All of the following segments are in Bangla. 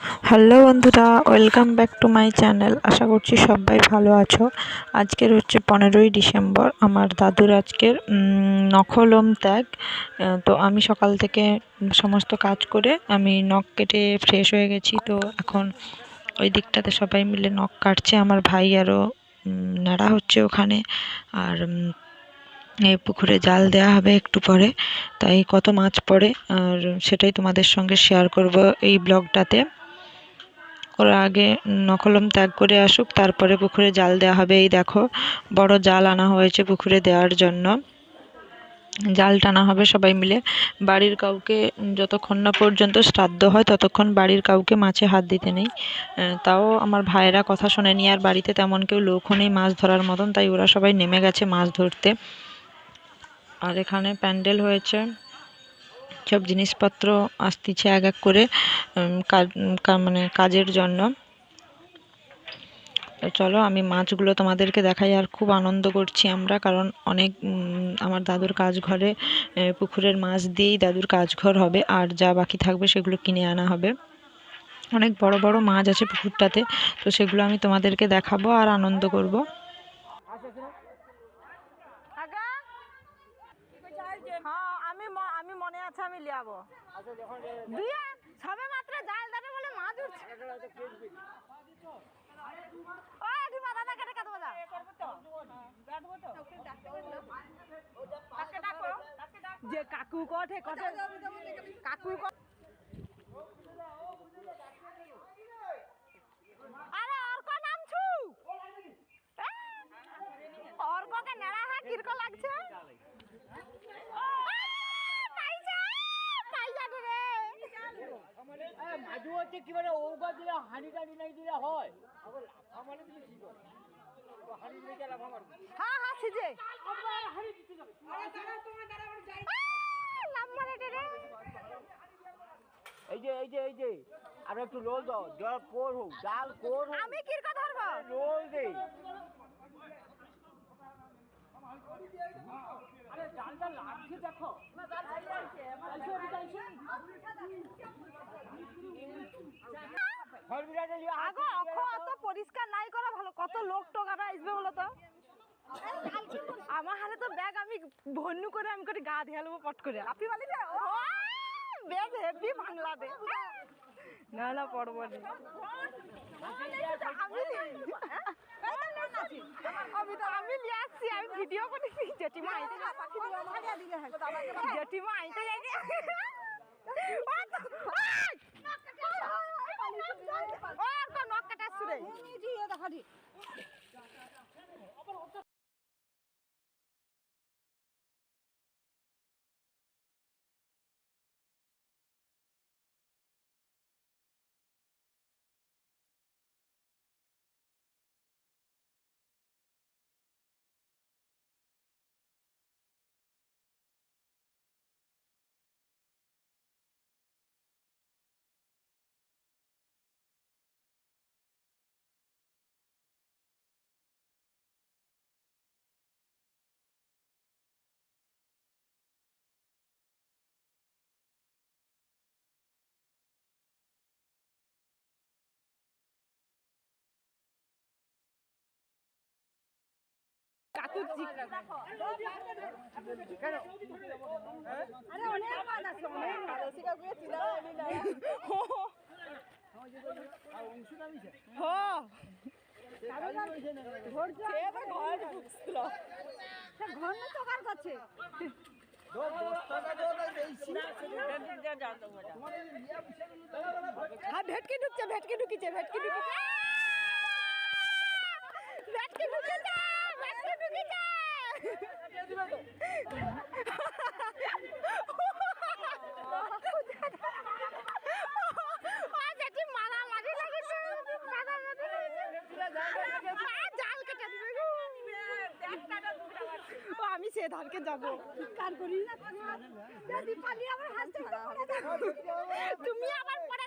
হ্যালো বন্ধুরা, welcome back to my channel. আশা করছি সবাই ভালো আছো। আজকের হচ্ছে পনেরোই ডিসেম্বর, আমার দাদুর আজকের নখলোম ত্যাগ। তো আমি সকাল থেকে সমস্ত কাজ করে আমি নখ কেটে ফ্রেশ হয়ে গেছি। তো এখন ওই দিকটাতে সবাই মিলে নখ কাটছে। আমার ভাই আরও নাড়া হচ্ছে ওখানে। আর এই পুকুরে জাল দেওয়া হবে একটু পরে। তাই কত মাছ পড়ে, আর সেটাই তোমাদের সঙ্গে শেয়ার করব এই ব্লগটাতে। ওরা আগে নকলম ত্যাগ করে আসুক, তারপরে পুকুরে জাল দেওয়া হবে। এই দেখো, বড় জাল আনা হয়েছে পুকুরে দেওয়ার জন্য। জাল টানা হবে সবাই মিলে। বাড়ির কাউকে যতক্ষণ না পর্যন্ত শ্রাদ্ধ হয়, ততক্ষণ বাড়ির কাউকে মাছে হাত দিতে নেই। তাও আমার ভাইয়েরা কথা শোনেনি, আর বাড়িতে তেমন কেউ লোকও নেই মাছ ধরার মতন, তাই ওরা সবাই নেমে গেছে মাছ ধরতে। আর এখানে প্যান্ডেল হয়েছে। সব জিনিসপত্র আসতিছে এক এক করে মানে কাজের জন্য। চলো, আমি মাছগুলো তোমাদেরকে দেখাই আর খুব আনন্দ করছি আমরা, কারণ অনেক আমার দাদুর কাজ ঘরে পুকুরের মাছ দিয়েই দাদুর কাজ ঘর হবে, আর যা বাকি থাকবে সেগুলো কিনে আনা হবে। অনেক বড় বড় মাছ আছে পুকুরটাতে, তো সেগুলো আমি তোমাদেরকে দেখাবো আর আনন্দ করব আগা হ্যাঁ আমি ম- আমি মনে আছে আমি লিয়াবো দিয়া সবে মাত্র জাল দাঁড়ে বলে মাছ উঠছে ও এটি মাথা না কেটে কাটবো যা। যে কাকু কঠে কঠে কাকু ক- আরে অর্ক নামছু। অর্ককে নেড়া হ্যাঁ কীরকম লাগছে? মাজু হচ্ছে কি মানে ওগা দিলে হাঁড়ি টাড়ি নাই দিলে হয়। আমারে দিলে কি করে? তো হাঁড়ি নিয়ে গেলাম হ্যাঁ হ্যাঁ সিজে। নাম মানে রে এই যে এই যে এই যে আর একটু রোল দাও জল কোর হোক ডাল কোর হোক। আমি কীরকম ধরবো? রোল দে। আরে ডালটা লাগছে দেখো। আগো অখ অত পরিষ্কার নাই করা ভালো। কত লোক টোকাটা আসবে বলো তো? আমার হাতে তো ব্যাগ আমি ভন্নু করে আমি করে গা ধেয়ে নেব পট করে। আপনি বলি ব্যাগ হেভি ভাঙলা দে। না না পড়ব আমি তো আমি নিয়ে আসছি আমি ভিডিও করেছি জেঠিমা আইতে জেঠিমা আইতে যাইনি ও নখ কাটা সুরে ভেটকি ঢুকছে ভেটকি ঢুকিছে ভেটকি ঢুকিছে। ভেটকি ঢুকিছে ভেটকি ঢুকিছে ও জেঠি মারামারি লাগিছে মারামারি লাগিছে মা জাল কেটে দিবে গো ও আমি সে ধারকে যাব কার করি না তুমি আবার পড়ে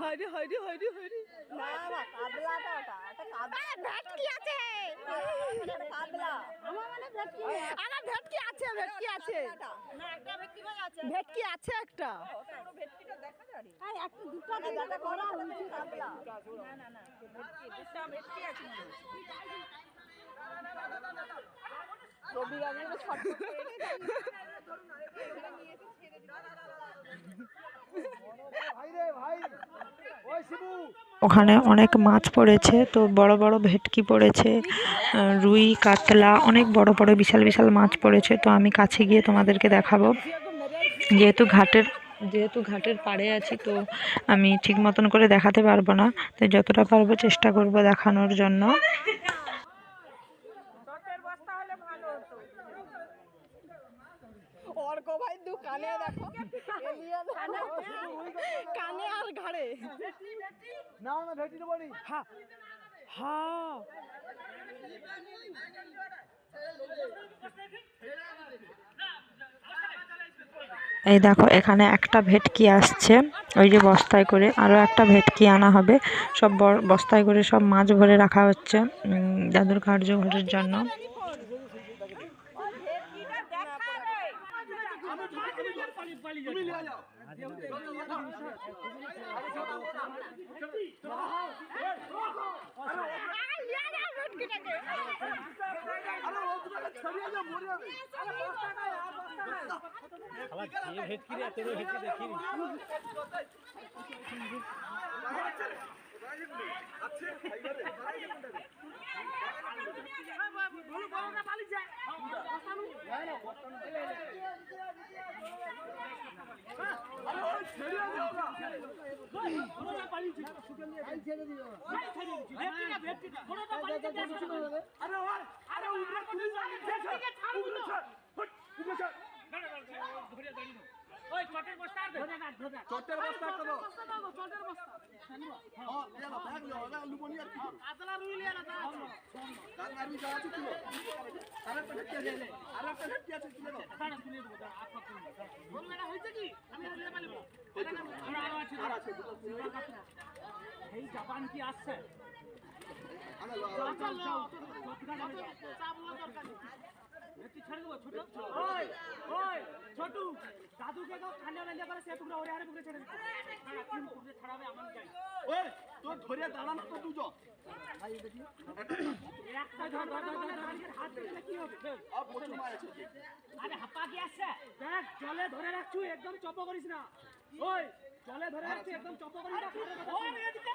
হয়নি হয়নি হয়নি হয়নি না না কাতলাটা ওটা এটা কাতলা ভেটকি আছে কাতলা আমার মানে ভেটকি আমার ভেটকি আছে ভেটকি আছে না একটা ভেটকি ভাই আছে ভেটকি আছে একটা ভেটকিটা দেখা যাবে আই একটা দুটো দাদা করা কাতলা না না না ভেটকি দুটো ভেটকি আছে রবি ওখানে অনেক মাছ পড়েছে, তো বড় বড় ভেটকি পড়েছে রুই, কাতলা, অনেক বড় বড় বিশাল বিশাল মাছ পড়েছে, তো আমি কাছে গিয়ে তোমাদেরকে দেখাবো। যেহেতু ঘাটের যেহেতু ঘাটের পাড়ে আছি, তো আমি ঠিক মতন করে দেখাতে পারব না, তো যতটা পারব চেষ্টা করব দেখানোর জন্য। দোকানে দেখো। কানে আর ঘাড়ে। না না ভেটি হ্যাঁ হ্যাঁ এই দেখো এখানে একটা ভেটকি আসছে। ওই যে বস্তায় করে আরও একটা ভেটকি আনা হবে। সব বস্তায় করে সব মাছ ভরে রাখা হচ্ছে উম, দাদুর কার্য ঘরের জন্য। তুমি নিয়ে যাও চটের বস্তা একটা দাও হ্যাঁ নিয়ে আর কি করব কাতলা রুই নিয়ে নাও কাতলা রুই যা আছে কিলো আরেকটা ভেটকি আছে আরেকটা ভেটকি এই জাপান কি আসছে? আনা লো একটু ছেড়ে দেবো ছোট। ওই ওই ছোটু। দাদুকে তো ঠান্ডা ঠান্ডা করে সে টুকরা ওরে আরে পুকুরে ছেড়ে দিচ্ছে। ছাড়া ছাড়াবে আমার চাই। ওই তোর ধরে দাঁড়ানো তো দুজন। একটা ধর হাত দিলে কি হবে? আর প্রচুর মাছ আছে আরে হাপ্পা কি আসছে দেখ জলে ধরে রাখছু একদম চপ করিস না। ওই জলে ধরে রাখছু একদম চপ করিস না। ওই এদিকে।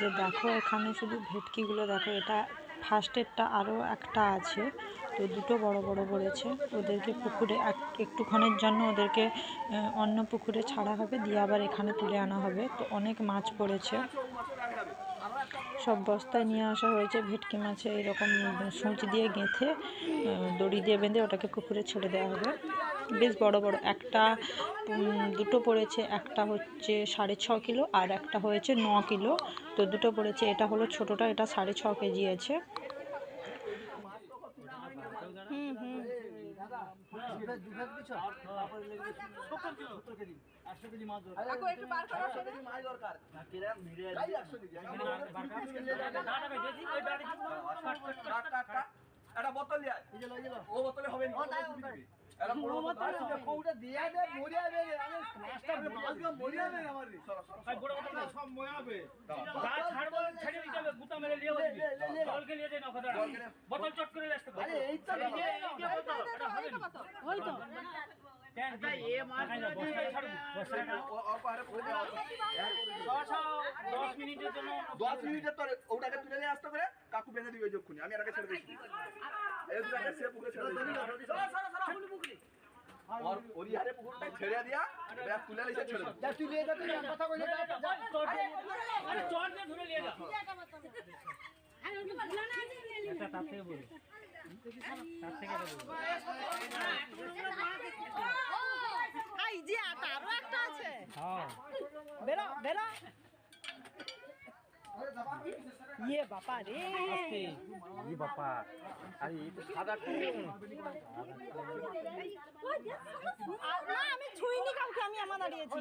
যে দেখো, এখানে শুধু ভেটকিগুলো দেখো, এটা ফার্স্টেরটা আরও একটা আছে। তো দুটো বড় বড় পড়েছে ওদেরকে পুকুরে এক একটুক্ষণের জন্য ওদেরকে অন্য পুকুরে ছাড়া হবে, দিয়ে আবার এখানে তুলে আনা হবে। তো অনেক মাছ পড়েছে। সব বস্তায় নিয়ে আসা হয়েছে, ভেটকি মাছে এরকম সূচ দিয়ে গেঁথে দড়ি দিয়ে বেঁধে ওটাকে পুকুরে ছেড়ে দেওয়া হবে। বেশ বড় বড়, একটা দুটো পড়েছে, একটা হচ্ছে সাড়ে ছ কিলো আর একটা হয়েছে ন কিলো। তো দুটো পড়েছে, এটা হলো ছোটোটা, এটা সাড়ে ছ কেজি আছে। একটা বোতল দিয়ে ও বোতলে হবে না বোতল চট করে আসতে আরে এই তো এই যে এই যে বোতল এটা হবে ওই তো ট্যাঙ্ক এ মাছ বস্তা ছাড়বো বস্তা না ওর পাহাড়ে পড়ে যাও ছশো দশ মিনিটের জন্য দশ মিনিটের তোর ওটাকে তুলে নিয়ে আসতে করে কাকু বেঁধে দিবে যক্ষুনি আমি এটাকে ছেড়ে দিচ্ছি এই দুটাকে সে পুকুরে ছেড়ে দিচ্ছি ওর ওরি হারে পুকুরটা ছেড়ে দিয়া ব্যাগ তুলে নিয়ে ছেড়ে তুই কথা ধরে নিয়ে যা। এই যে আটা আরও একটা আছে। হ্যাঁ। বেরো বেরো। ইয়ে বাবা রে ইয়ে বাবা আরে এটা সাদা কোন না আমি ছুইনি কাউকে আমি আমার দাঁড়িয়েছি।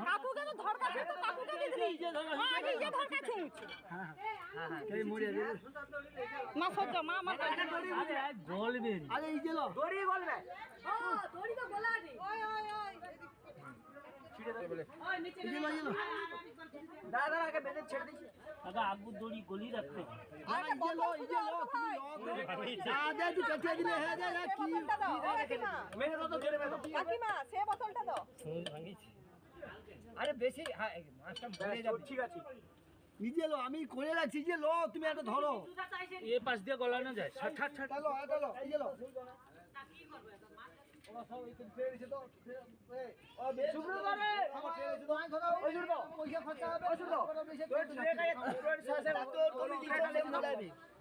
কাকুকে তো ধর কাছে তো কাকুকে দিলি। ধর কাছে ইয়ে হ্যাঁ হ্যাঁ। মরে মা সহ্য মা আমার গলবে। আরে এই যে লো। দড়ি বলবে দাদা আগে বেঁধে ছেড়ে দিচ্ছি। দাদা আগুর দড়ি গলি রাখতে আরে বলো এই যে লো তুমি আদে তুই কাটিয়ে দিলে হ্যাঁ দে কি? কাকিমা। মেরে দাও তো ছেড়ে মেরে কাকিমা সে বোতলটা দাও। ভাঙিছি। আরে বেশি হ্যাঁ মাছটা মরে যাবে। ঠিক আছে। নিজে লো আমি করে রাখছি যে লো তুমি একটা ধরো। এ পাশ দিয়ে গলানো যায়। ছাট ছাট ছাট লো। এটা লো। এই যে লো পয়সা খরচা হবে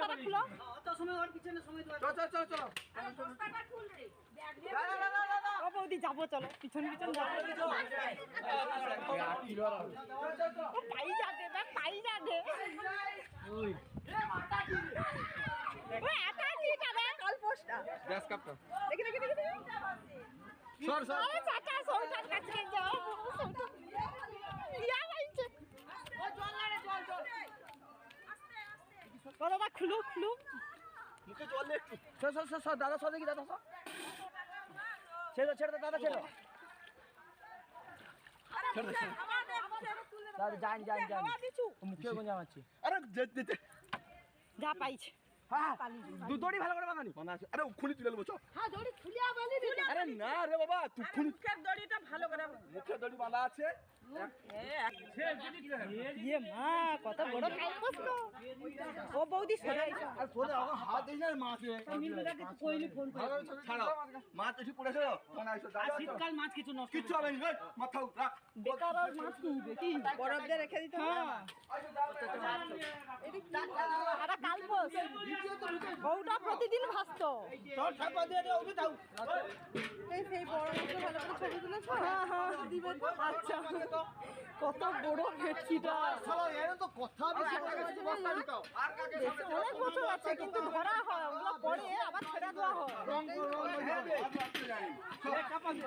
বস্তাটা খুলো। পালিয়েছো জালটা টান দাদা বস্তাটা খুলো চল চল চল চল ও বৌদি যাব চলো। পিছন পিছন যাব। ও পাই যাবে বা পাই যাবে। ওই। ও একা কি যাবে কাল পোস্টটা গ্যাস কাপটা দেখি দেখি দেখি দেখি। সর সর। আরে চাচা সৌটার কাছে যাও সৌটা ইয়া বাইছে ও জল না রে জল জল বাবা খুলো খুলো। মুখে জল দে একটু। সর সর সর দাদা সর দেখি দাদা সর ছেড়ে ছেড়ে দাদা ছেড়ে। দাদা যান যান যান। মুখে গঞ্জা মারছি আরে যে- যে- পাইছে। দু দড়ি ভালো করে বাঁধানি। আছে। আরে খুলি তুলে নেব চ। হ্যাঁ আরে না রে বাবা তুই খুলি মুখের দড়িটা ভালো করে মুখে দড়ি বাঁধা আছে। ইয়ে মা কত বড় তো ও বৌদি আর হাত দিস না মাছে ছাড়ো। মাছ এসে পড়েছে? আছে শীতকাল মাছ কিছু নষ্ট কিচ্ছু হবে না মাথা রাখ। বেকার আর মাছ কিনবে কি? বরফ দিয়ে রেখে দিতে হবে। এটা কালপোস বউটা প্রতিদিন ভাসতো। তোর দিয়ে দে ওকে দাও এই সেই বড় মাছটা ভালো করে ছবি তুলেছো? হ্যাঁ হ্যাঁ। আচ্ছা। কত বড় ভেটকিটা চলো এর তো কথা অনেক বছর আছে কিন্তু ধরা হয় ওগুলো পরে আবার ছেড়ে দেওয়া হয় রং রং হ্যাঁ দে চাপা দে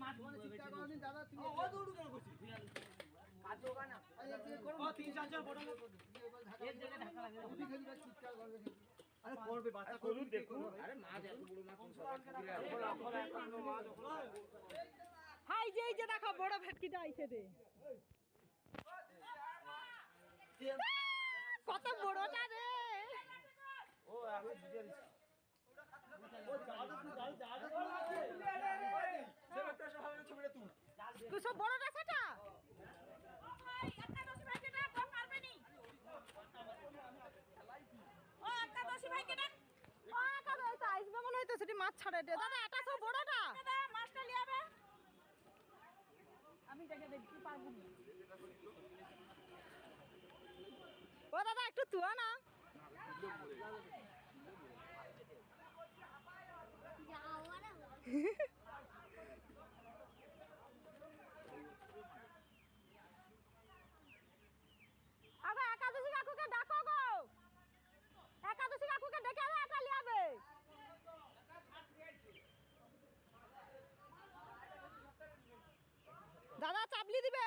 মাছ হাই যে যে দেখো বড় ভেটকিটা আইছে রে কত বড়টা রে। মনে হয় তো সেটি মাছ ছাড়ে দাদা এটা সব বড়টা মাছটা লিয়াবে আমি দেখতে পারব ও দাদা একটু তুয়া না আগো একাদশী কাকুকে ডাকো গো। একাদশী কাকুকে ডেকে আনো এটা লিয়াবে দাদা চাপলি দিবে।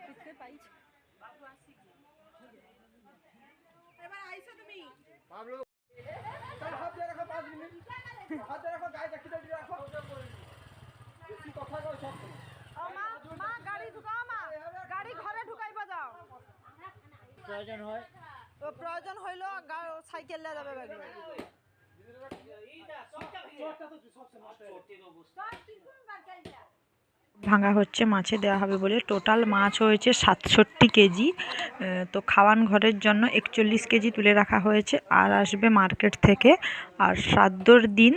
পিছতে পাইছি এবার আইছো তুমি তাহলে হাত দিয়ে রাখো পাঁচ মিনিট হাত রাখো গায়ে দেখতে দেখতে রাখো বেশি কথা কয় সব। মা মা গাড়ি ঢুকাও মা গাড়ি ঘরে ঢুকাইবা যাও প্রয়োজন হয় ও প্রয়োজন হইল গা- সাইকেল নিয়ে যাবে ব্যাগে ভাঙা হচ্ছে, মাছে দেওয়া হবে বলে। টোটাল মাছ হয়েছে সাতষট্টি কেজি। তো খাওয়ান ঘরের জন্য একচল্লিশ কেজি তুলে রাখা হয়েছে। আর আসবে মার্কেট থেকে। আর শ্রাদ্ধর দিন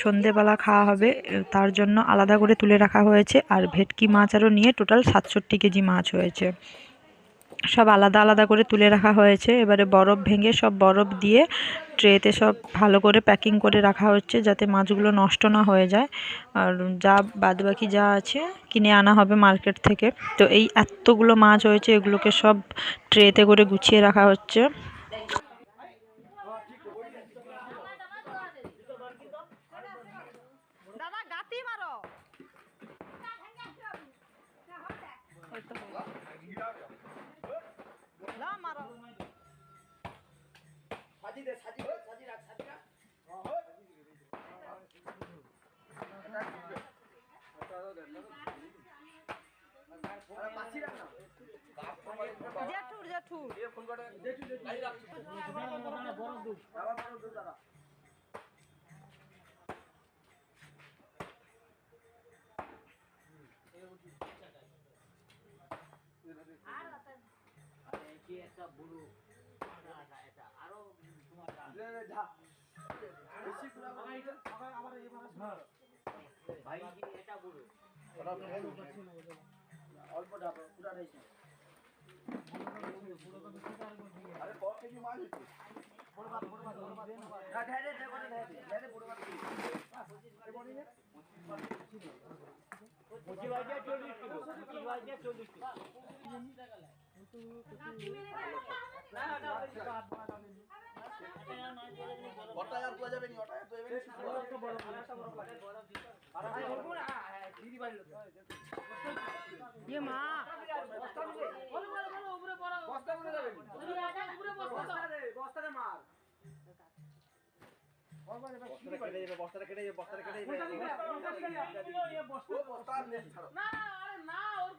সন্ধেবেলা খাওয়া হবে, তার জন্য আলাদা করে তুলে রাখা হয়েছে। আর ভেটকি মাছ আরও নিয়ে টোটাল সাতষট্টি কেজি মাছ হয়েছে। সব আলাদা আলাদা করে তুলে রাখা হয়েছে। এবারে বরফ ভেঙে সব বরফ দিয়ে ট্রেতে সব ভালো করে প্যাকিং করে রাখা হচ্ছে যাতে মাছগুলো নষ্ট না হয়ে যায়। আর যা বাদবাকি যা আছে কিনে আনা হবে মার্কেট থেকে। তো এই এতগুলো মাছ হয়েছে এগুলোকে সব ট্রেতে করে গুছিয়ে রাখা হচ্ছে। দাদা গাতি মারো না মারো সাজি দে সাজি সাজি রাখ সাজি রাখ। আরে পাশি রাখ না। জেঠুর জেঠুর। এ ফোন করে। দেখি দেখি আই রাখ আবার বড় দুধ দাদা লে, লে, যা। বেশি পুরা বানাই দে, আবার আবার এবার আসবে। ওটা ফেল। অল্প ডাব পুরা রয়েছে আরে ক কেজি মাছ হচ্ছে না ঢাই দে ঢাই করে ঢাই দে ঢাই দে বড় মাছ দিবি। এ বড়ি নে। ওটা আর পাওয়া যাবে নি ওটা আর তো এমনি ইয়ে মা বস্তা করে যাবে নি। বস্তা রে বস্তা রে মার বস্তাটা কেটে যাবে বস্তাটা কেটে যাবে বস্তাটা কেটে যাবে। ও বস্তা নেই ছাড়ো।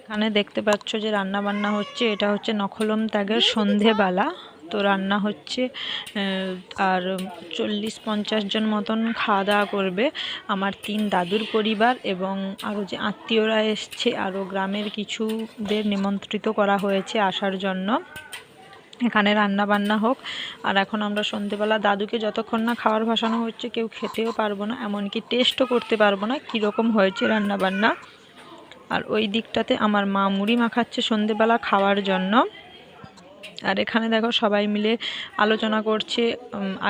এখানে দেখতে পাচ্ছ যে রান্না বান্না হচ্ছে। এটা হচ্ছে নখলম ত্যাগের সন্ধেবেলা। তো রান্না হচ্ছে আর চল্লিশ পঞ্চাশ জন মতন খাওয়া দাওয়া করবে আমার তিন দাদুর পরিবার এবং আরও যে আত্মীয়রা এসছে আরও গ্রামের কিছুদের নিমন্ত্রিত করা হয়েছে আসার জন্য। এখানে রান্না বান্না হোক। আর এখন আমরা সন্ধেবেলা, দাদুকে যতক্ষণ না খাবার ভাসানো হচ্ছে, কেউ খেতেও পারব না, এমনকি টেস্টও করতে পারব না, কীরকম হয়েছে রান্না বান্না আর ওই দিকটাতে আমার মা মুড়ি মাখাচ্ছে সন্ধেবেলা খাওয়ার জন্য। আর এখানে দেখো সবাই মিলে আলোচনা করছে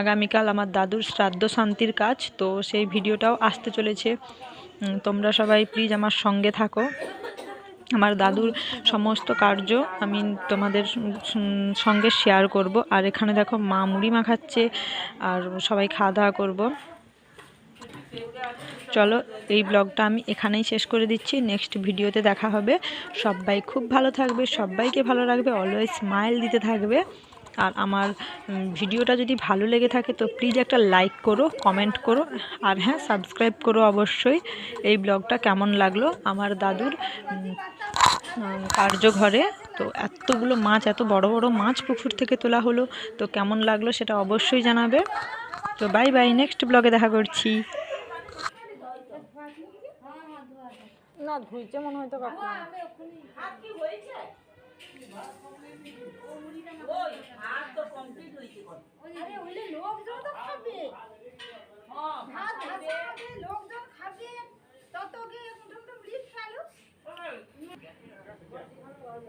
আগামীকাল আমার দাদুর শ্রাদ্ধ শান্তির কাজ, তো সেই ভিডিওটাও আসতে চলেছে। তোমরা সবাই প্লিজ আমার সঙ্গে থাকো। আমার দাদুর সমস্ত কার্য আমি তোমাদের সঙ্গে শেয়ার করব। আর এখানে দেখো মা মুড়ি মাখাচ্ছে, আর সবাই খাওয়া দাওয়া করব। চলো, এই ব্লগটা আমি এখানেই শেষ করে দিচ্ছি। নেক্সট ভিডিওতে দেখা হবে। সবাই খুব ভালো থাকবে, সবাইকে ভালো রাখবে অলওয়েজ স্মাইল দিতে থাকবে। আর আমার ভিডিওটা যদি ভালো লেগে থাকে, তো প্লিজ একটা লাইক করো কমেন্ট করো। আর হ্যাঁ সাবস্ক্রাইব করো অবশ্যই। এই ব্লগটা কেমন লাগল? আমার দাদুর কার্যঘরে তো এতগুলো মাছ এত বড় বড় মাছ পুকুর থেকে তোলা হলো। তো কেমন লাগল সেটা অবশ্যই জানাবে। তো বাই বাই নেক্সট ব্লগে দেখা করছি। না ধুইছে মনে হয় তো 我喜欢喝酒